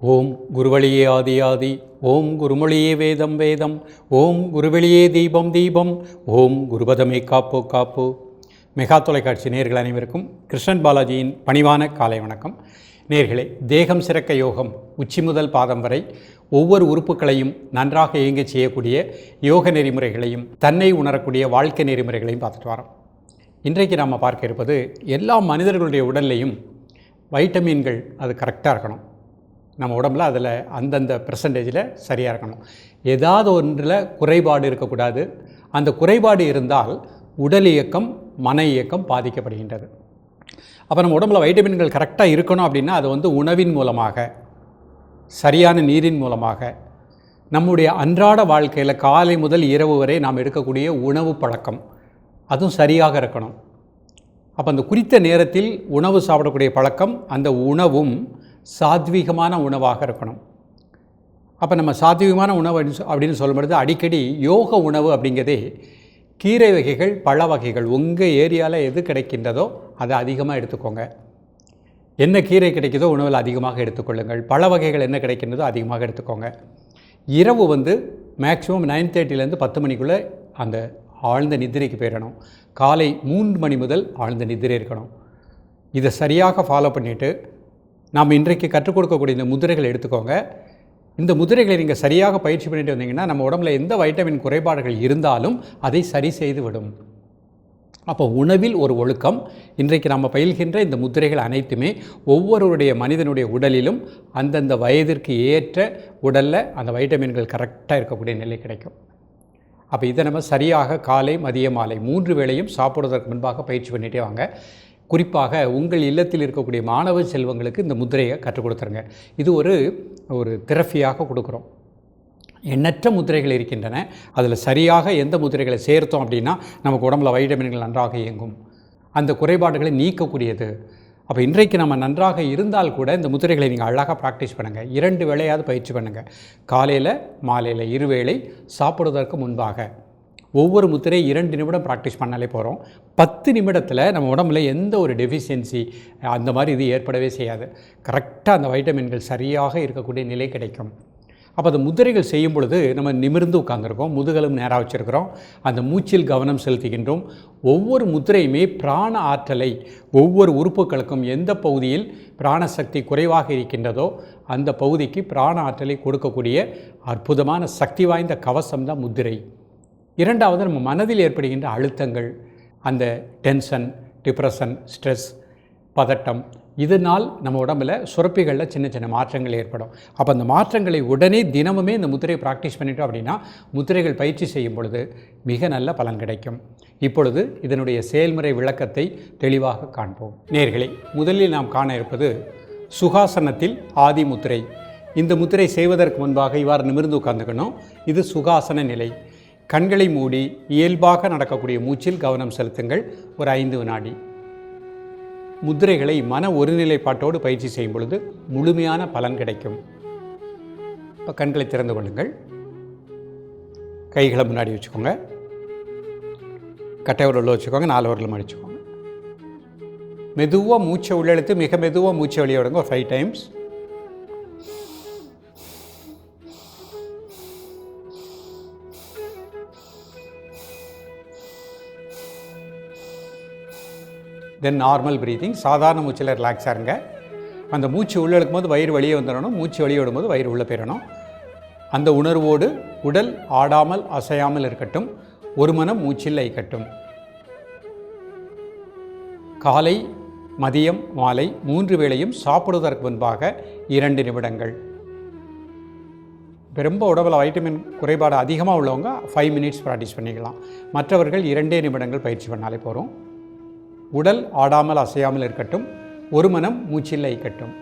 ஓம் குருவழியே ஆதியாதி ஓம் குருமொழியே வேதம் வேதம் ஓம் குருவெளியே தீபம் தீபம் ஓம் குருபதமே காப்போ காப்பு. மெகா தொலைக்காட்சி நேர்கள் அனைவருக்கும் கிருஷ்ணன் பாலாஜியின் பணிவான காலை வணக்கம். நேர்களே தேகம் சிறக்க யோகம் உச்சி முதல் பாதம் வரை ஒவ்வொரு உறுப்புகளையும் நன்றாக இயங்கச் செய்யக்கூடிய யோக நெறிமுறைகளையும் தன்னை உணரக்கூடிய வாழ்க்கை நெறிமுறைகளையும் பார்த்துட்டு வரோம். இன்றைக்கு நாம் பார்க்க இருப்பது எல்லா மனிதர்களுடைய உடல்லையும் வைட்டமின்கள் அது கரெக்டாக இருக்கணும். நம்ம உடம்புல அதில் அந்தந்த பெர்சன்டேஜில் சரியாக இருக்கணும். ஏதாவது ஒன்றில் குறைபாடு இருக்கக்கூடாது. அந்த குறைபாடு இருந்தால் உடல் இயக்கம் மன இயக்கம் பாதிக்கப்படுகின்றது. அப்போ நம்ம உடம்புல வைட்டமின்கள் கரெக்டாக இருக்கணும் அப்படின்னா அது வந்து உணவின் மூலமாக சரியான நீரின் மூலமாக நம்முடைய அன்றாட வாழ்க்கையில் காலை முதல் இரவு வரை நாம் எடுக்கக்கூடிய உணவு பழக்கம் அதுவும் சரியாக இருக்கணும். அப்போ அந்த குறித்த நேரத்தில் உணவு சாப்பிடக்கூடிய பழக்கம் அந்த உணவும் சாத்வீகமான உணவாக இருக்கணும். அப்போ நம்ம சாத்வீகமான உணவு அப்படின்னு சொ- அப்படின்னு சொல்லும்பொழுது அடிக்கடி யோக உணவு அப்படிங்கிறதே கீரை வகைகள் பழ வகைகள் உங்கள் ஏரியாவில் எது கிடைக்கின்றதோ அதை அதிகமாக எடுத்துக்கோங்க. என்ன கீரை கிடைக்குதோ உணவில் அதிகமாக எடுத்துக்கொள்ளுங்கள். பழ வகைகள் என்ன கிடைக்கின்றதோ அதிகமாக எடுத்துக்கோங்க. இரவு வந்து மேக்ஸிமம் நைன் தேர்ட்டிலேருந்து பத்து மணிக்குள்ளே அந்த ஆழ்ந்த நிதிரைக்கு போயிடணும். காலை மூன்று மணி முதல் ஆழ்ந்த நிதிரை இருக்கணும். இதை சரியாக ஃபாலோ பண்ணிவிட்டு நாம் இன்றைக்கு கற்றுக் கொடுக்கக்கூடிய இந்த முதிரைகளை எடுத்துக்கோங்க. இந்த முதிரைகளை நீங்கள் சரியாக பயிற்சி பண்ணிட்டு வந்தீங்கன்னா நம்ம உடம்புல எந்த வைட்டமின் குறைபாடுகள் இருந்தாலும் அதை சரி செய்து விடும். அப்போ உணவில் ஒரு ஒழுக்கம். இன்றைக்கு நம்ம பயில்கின்ற இந்த முதிரைகள் அனைத்துமே ஒவ்வொருவருடைய மனிதனுடைய உடலிலும் அந்தந்த வயதிற்கு ஏற்ற உடலில் அந்த வைட்டமின்கள் கரெக்டாக இருக்கக்கூடிய நிலை கிடைக்கும். அப்போ இதை நம்ம சரியாக காலை மதிய மாலை மூன்று வேளையும் சாப்பிடுவதற்கு முன்பாக பயிற்சி பண்ணிட்டே வாங்க. குறிப்பாக உங்கள் இல்லத்தில் இருக்கக்கூடிய மாணவ செல்வங்களுக்கு இந்த முத்திரையை கற்றுக் கொடுத்துருங்க. இது ஒரு ஒரு திறஃபியாக கொடுக்குறோம். எண்ணற்ற முத்திரைகள் இருக்கின்றன. அதில் சரியாக எந்த முத்திரைகளை சேர்த்தோம் அப்படின்னா நமக்கு உடம்புல வைட்டமின்கள் நன்றாக இயங்கும். அந்த குறைபாடுகளை நீக்கக்கூடியது. அப்போ இன்றைக்கு நம்ம நன்றாக இருந்தால் கூட இந்த முத்திரைகளை நீங்கள் அழகாக ப்ராக்டிஸ் பண்ணுங்கள் இரண்டு வேளையாவது பயிற்சி பண்ணுங்கள் காலையில் மாலையில் இருவேளை சாப்பிடுவதற்கு முன்பாக. ஒவ்வொரு முத்திரை இரண்டு நிமிடம் ப்ராக்டிஸ் பண்ணாலே போகிறோம் பத்து நிமிடத்தில் நம்ம உடம்புல எந்த ஒரு டெஃபிஷியன்சி அந்த மாதிரி இது ஏற்படவே செய்யாது. கரெக்டாக அந்த வைட்டமின்கள் சரியாக இருக்கக்கூடிய நிலை கிடைக்கும். அப்போ அந்த முதிரைகள் செய்யும் பொழுது நம்ம நிமிர்ந்து உட்காந்துருக்கோம் முதுகலும் நேராக வச்சுருக்கிறோம். அந்த மூச்சில் கவனம் செலுத்துகின்றோம். ஒவ்வொரு முத்திரையுமே பிராண ஆற்றலை ஒவ்வொரு உறுப்புகளுக்கும் எந்த பகுதியில் பிராணசக்தி குறைவாக இருக்கின்றதோ அந்த பகுதிக்கு பிராண ஆற்றலை கொடுக்கக்கூடிய அற்புதமான சக்தி வாய்ந்த கவசம் தான் முத்திரை. இரண்டாவது நம்ம மனதில் ஏற்படுகின்ற அழுத்தங்கள் அந்த டென்ஷன் டிப்ரெஷன் ஸ்ட்ரெஸ் பதட்டம் இதனால் நம்ம உடம்புல சுரப்பிகளில் சின்ன சின்ன மாற்றங்கள் ஏற்படும். அப்போ அந்த மாற்றங்களை உடனே தினமுமே இந்த முத்திரையை ப்ராக்டிஸ் பண்ணிட்டோம் அப்படின்னா முத்திரைகள் பயிற்சி செய்யும் பொழுது மிக நல்ல பலன் கிடைக்கும். இப்பொழுது இதனுடைய செயல்முறை விளக்கத்தை தெளிவாக காண்போம். நேர்களை முதலில் நாம் காண இருப்பது சுகாசனத்தில் ஆதி முத்திரை. இந்த முத்திரை செய்வதற்கு முன்பாக இவ்வாறு நிமிர்ந்து உட்காந்துக்கணும் இது சுகாசன நிலை. கண்களை மூடி இயல்பாக நடக்கக்கூடிய மூச்சில் கவனம் செலுத்துங்கள். ஒரு ஐந்து வினாடி. முத்திரைகளை மன ஒருநிலைப்பாட்டோடு பயிற்சி செய்யும் பொழுது முழுமையான பலன் கிடைக்கும். இப்போ கண்களை திறந்து கொள்ளுங்கள். கைகளை முன்னாடி வச்சுக்கோங்க. கட்டை உள்ள வச்சுக்கோங்க. நாலு உரலும் அடிச்சுக்கோங்க. மெதுவாக மூச்சை உள்ளெழுத்து மிக மெதுவாக மூச்சை வெளியே விடுங்க. ஒரு five times then normal breathing சாதாரண மூச்சில் ரிலாக்ஸாக இருங்க. அந்த மூச்சு உள்ளே இழுக்கும்போது வயிறு வெளியே வந்துடணும். மூச்சு வெளியே விடும்போது வயிறு உள்ளே போயிடணும். அந்த உணர்வோடு உடல் ஆடாமல் அசையாமல் இருக்கட்டும். ஒரு மனம் மூச்சில் ஐக்கட்டும் காலை மதியம் மாலை மூன்று வேளையும் சாப்பிடுவதற்கு முன்பாக இரண்டு நிமிடங்கள். ரொம்ப உடம்புல வைட்டமின் குறைபாடு அதிகமாக உள்ளவங்க ஃபைவ் மினிட்ஸ் ப்ராக்டிஸ் பண்ணிக்கலாம். மற்றவர்கள் இரண்டே நிமிடங்கள் பயிற்சி பண்ணாலே போகிறோம் உடல் ஆடாமல் அசையாமல் இருக்கட்டும் ஒரு மனம் மூச்சில்லை இருக்கட்டும்.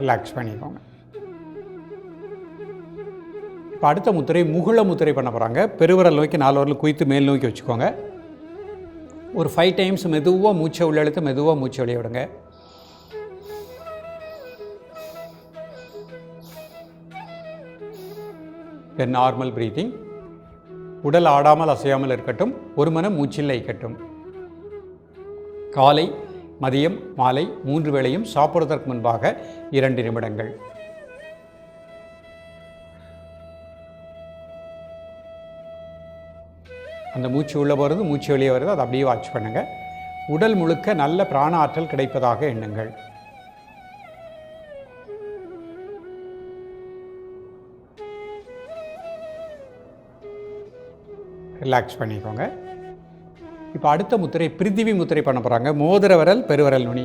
ரிலாக்ஸ் பண்ணிக்கோங்க. இப்போ அடுத்த முத்திரை முகுள முத்திரை பண்ண போகிறாங்க பெருவிரல் நோக்கி நாலு வரல் குவித்து மேல் நோக்கி வச்சுக்கோங்க. ஒரு ஃபைவ் டைம்ஸ் மெதுவாக மூச்சை உள்ளெழுத்து மெதுவாக மூச்சை வெளியே விடுங்க. தென் நார்மல் ப்ரீத்திங் உடல் ஆடாமல் அசையாமல் இருக்கட்டும். ஒரு மனம் மூச்சில் இருக்கட்டும். காலை மதியம் மாலை மூன்று வேளையும் சாப்பிடுவதற்கு முன்பாக இரண்டு நிமிடங்கள். அந்த மூச்சு உள்ளே போகிறது மூச்சு வெளியே வருது அதை அப்படியே வாட்ச் பண்ணுங்கள் உடல் முழுக்க நல்ல பிராண ஆற்றல் கிடைப்பதாக எண்ணுங்கள். ரிலாக்ஸ் பண்ணிக்கோங்க. இப்போ அடுத்த முத்திரை பிரித்திவி முத்திரை பண்ண போகிறாங்க மோதிர விரல் பெருவரல் நுனி.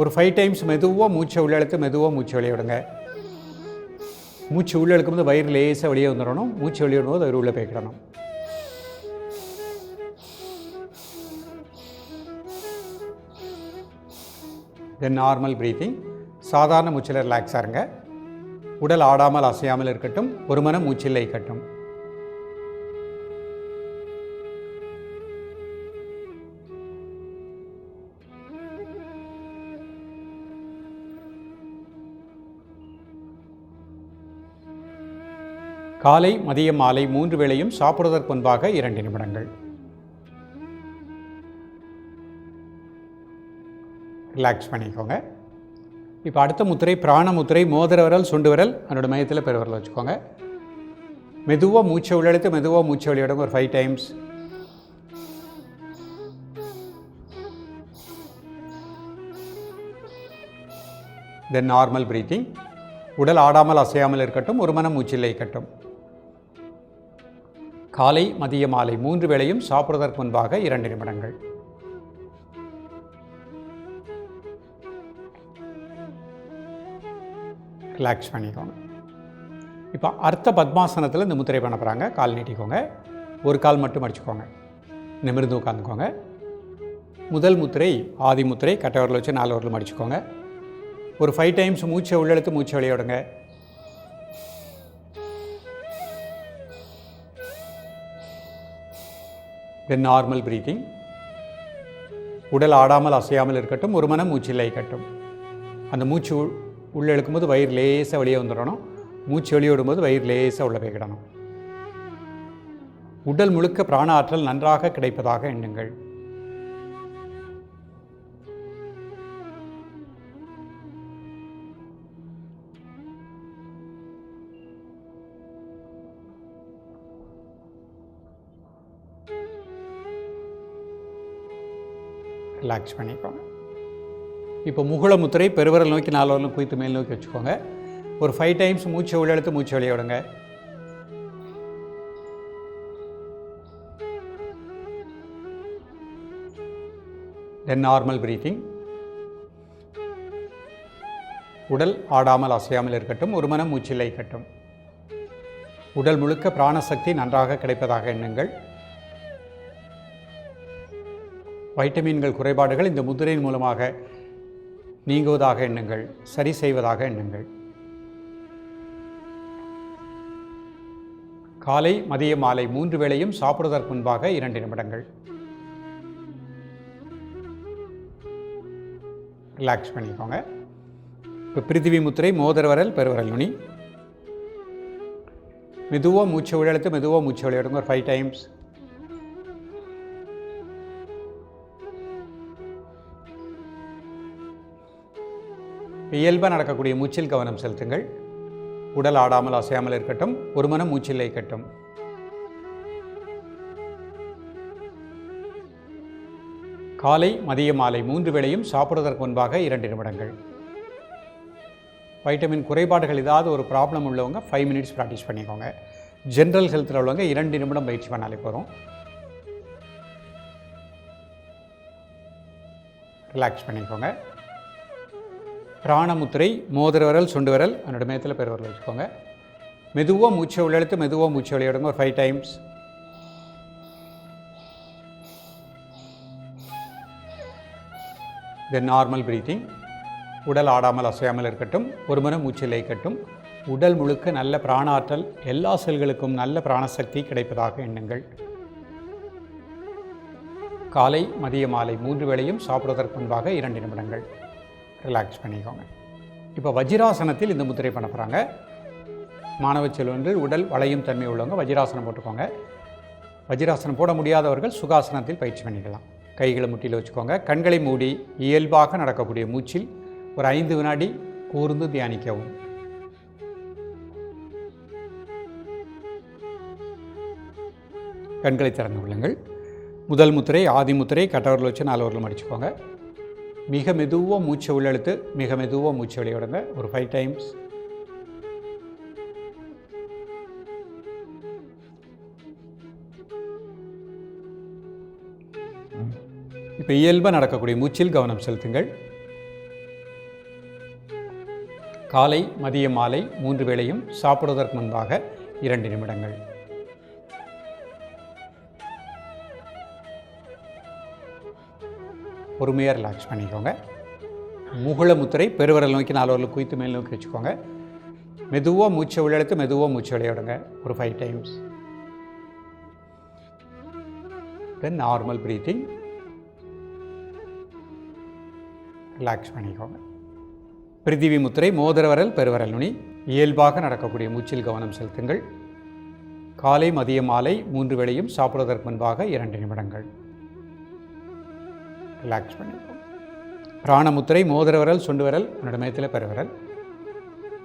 ஒரு ஃபைவ் டைம்ஸ் மெதுவாக மூச்சை உள்ளழுத்து மெதுவாக மூச்சு வெளியே விடுங்க. மூச்சு உள்ளே இழுக்கும்போது வயிறு லேசாக வெளியே வந்துடணும். மூச்சு வெளியே விடும்போது வயிறு உள்ளே போய்க்கிடணும் தென் நார்மல் ப்ரீத்திங் சாதாரண மூச்சில் ரிலாக்ஸாக இருங்க. உடல் ஆடாமல் அசையாமல் இருக்கட்டும். ஒரு மனம் மூச்சில்லை கட்டும் காலை மதியம் மாலை மூன்று வேளையும் சாப்பிடுவதற்கு முன்பாக இரண்டு நிமிடங்கள். ரிலாக்ஸ் பண்ணிக்கோங்க. இப்போ அடுத்த முத்திரை பிராண முத்திரை மோதிர விரல் சுண்டு விரல் அதனோட மையத்தில் பெருவரல் வச்சுக்கோங்க. மெதுவாக மூச்சை உள்ளெடுத்து மெதுவாக மூச்சை வெளியிடுங்க ஒரு five times then normal breathing உடல் ஆடாமல் அசையாமல் இருக்கட்டும். ஒரு மனம் மூச்சில் இருக்கட்டும் காலை மதிய மாலை மூன்று வேளையும் சாப்பிடுவதற்கு முன்பாக இரண்டு நிமிடங்கள். ரிலாக்ஸ் பண்ணிக்கோங்க. இப்போ அர்த்த பத்மாசனத்தில் இந்த முத்திரை பண்ண போகிறாங்க கால் நீட்டிக்கோங்க. ஒரு கால் மட்டும் அடிச்சுக்கோங்க. நிமிர்ந்து உட்காந்துக்கோங்க. முதல் முத்திரை ஆதி முத்திரை கட்டவரில் வச்சு நாலு வரலும் அடிச்சுக்கோங்க. ஒரு ஃபைவ் டைம்ஸ் மூச்சை உள்ளெழுத்து மூச்சை விளையாடுங்க தென் நார்மல் ப்ரீத்திங் உடல் ஆடாமல் அசையாமல் இருக்கட்டும் ஒரு மனம் மூச்சில் கட்டும் அந்த மூச்சு உள்- உள்ளே இழுக்கும்போது வயிறு லேசாக வெளியே வந்துடணும். மூச்சு வெளியே விடும்போது வயிறு லேசாக உள்ளே போய்கிடணும் உடல் முழுக்க பிராண ஆற்றல் நன்றாக கிடைப்பதாக எண்ணுங்கள். ரிலாக்ஸ் பண்ணிக்கோங்க. இப்போ முகுளமுத்திரை முத்திரை நோக்கி நாலு வரலும் மேல் நோக்கி வச்சுக்கோங்க. ஒரு ஃபைவ் டைம்ஸ் மூச்சை உள்ளெழுத்து மூச்சு வெளியே விடுங்க தென் நார்மல் பிரீத்திங் உடல் ஆடாமல் அசையாமல் இருக்கட்டும் ஒரு மனம் மூச்சில்லை கட்டும் உடல் முழுக்க பிராணசக்தி நன்றாக கிடைப்பதாக எண்ணுங்கள். வைட்டமின்கள் குறைபாடுகள் இந்த முதிரையின் மூலமாக நீங்குவதாக எண்ணுங்கள் சரி செய்வதாக எண்ணுங்கள். காலை மதிய மாலை மூன்று வேளையும் சாப்பிடுவதற்கு முன்பாக இரண்டு நிமிடங்கள். ரிலாக்ஸ் பண்ணிக்கோங்க. இப்போ பிரித்திவி முத்திரை மோதர்வரல் பெருவரல் நுனி. மெதுவாக மூச்சு விழெழுத்து மெதுவாக மூச்சு விளையாடுங்க ஒரு ஃபைவ் டைம்ஸ் இயல்பாக நடக்கக்கூடிய மூச்சில் கவனம் செலுத்துங்கள். உடல் ஆடாமல் அசையாமல் இருக்கட்டும். ஒரு மனம் மூச்சில் இருக்கட்டும் காலை மதிய மாலை மூன்று வேளையும் சாப்பிடுவதற்கு முன்பாக இரண்டு நிமிடங்கள். வைட்டமின் குறைபாடுகள் ஏதாவது ஒரு ப்ராப்ளம் உள்ளவங்க ஃபைவ் மினிட்ஸ் ப்ராக்டிஸ் பண்ணிக்கோங்க. ஜென்ரல் ஹெல்த்தில் உள்ளவங்க இரண்டு நிமிடம் பயிற்சி பண்ணாலே போகிறோம் ரிலாக்ஸ் பண்ணிக்கோங்க. பிராணமுத்திரை மோதிர விரல் சுண்டு விரல் என்னோடய மேத்தில் பெருவரல் வச்சுக்கோங்க. மெதுவாக மூச்சை உள்ளெழுத்து மெதுவாக மூச்சை விளையாடுங்க ஒரு five times then normal breathing உடல் ஆடாமல் அசையாமல் இருக்கட்டும் ஒரு முறை மூச்சில் லயிக்கட்டும் உடல் முழுக்க நல்ல பிராணாற்றல் எல்லா செல்களுக்கும் நல்ல பிராணசக்தி கிடைப்பதாக எண்ணுங்கள். காலை மதிய மாலை மூன்று வேளையும் சாப்பிடுவதற்கு முன்பாக இரண்டு நிமிடங்கள். ரிலாக்ஸ் பண்ணிக்கோங்க. இப்போ வஜ்ராசனத்தில் இந்த முத்திரை பண்ண போகிறாங்க மாணவ செல்வங்கள் உடல் வளையும் தன்மை உள்ளவங்க வஜ்ராசனம் போட்டுக்கோங்க. வஜ்ராசனம் போட முடியாதவர்கள் சுகாசனத்தில் பயிற்சி பண்ணிக்கலாம். கைகளை முட்டியில் வச்சுக்கோங்க. கண்களை மூடி இயல்பாக நடக்கக்கூடிய மூச்சில் ஒரு ஐந்து வினாடி கூர்ந்து தியானிக்கவும். கண்களை திறந்து கொள்ளுங்கள். முதல் முத்திரை ஆதி முத்திரை கட்டவரில் வச்சு நாலவரில் மடிச்சுக்கோங்க மிக மெதுவாக மூச்சை உள்ளெழுத்து மிக மெதுவாக மூச்சை வெளியிடுங்க ஒரு ஃபைவ் டைம்ஸ் இப்போ இயல்பாக நடக்கக்கூடிய மூச்சில் கவனம் செலுத்துங்கள். காலை மதியம் மாலை மூன்று வேளையும் சாப்பிடுவதற்கு முன்பாக இரண்டு நிமிடங்கள். பொறுமையாக ரிலாக்ஸ் பண்ணிக்கோங்க. முகுளமுத்திரை பெருவரல் நோக்கி நாலு குயித்து குய்த்து மேல் நோக்கி வச்சுக்கோங்க. மெதுவாக மூச்சை உள்ளெடுத்து மெதுவாக மூச்சை விளையாடுங்க. ஒரு five times then normal breathing relax பண்ணிக்கோங்க. பிரிதிவி முத்திரை மோதிரவரல் பெருவரல் நுனி. இயல்பாக நடக்கக்கூடிய மூச்சில் கவனம் செலுத்துங்கள். காலை மதிய மாலை மூன்று வேளையும் சாப்பிடுவதற்கு முன்பாக இரண்டு நிமிடங்கள். ரிலாக்ஸ் பண்ணிப்போம். பிராணமுத்திரை மோதிர விரல் சுண்டு விரல் உன்னோட மையத்தில் பெருவிரல்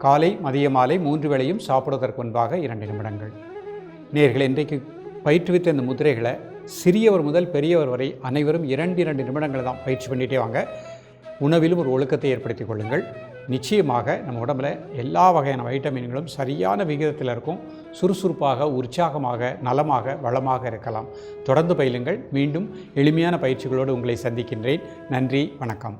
காலை மதிய மாலை மூன்று வேளையும் சாப்பிடுவதற்கு முன்பாக இரண்டு நிமிடங்கள். நேர்கள் இன்றைக்கு பயிற்றுவித்த இந்த முதிரைகளை சிறியவர் முதல் பெரியவர் வரை அனைவரும் இரண்டு இரண்டு நிமிடங்கள் தான் பயிற்சி பண்ணிகிட்டே வாங்க. உணவிலும் ஒரு ஒழுக்கத்தை ஏற்படுத்திக் கொள்ளுங்கள். நிச்சயமாக நம்ம உடம்புல எல்லா வகையான வைட்டமின்களும் சரியான விகிதத்தில் இருக்கும். சுறுசுறுப்பாக உற்சாகமாக நலமாக வளமாக இருக்கலாம். தொடர்ந்து பயிலுங்கள். மீண்டும் எளிமையான பயிற்சிகளோடு உங்களை சந்திக்கின்றேன். நன்றி வணக்கம்.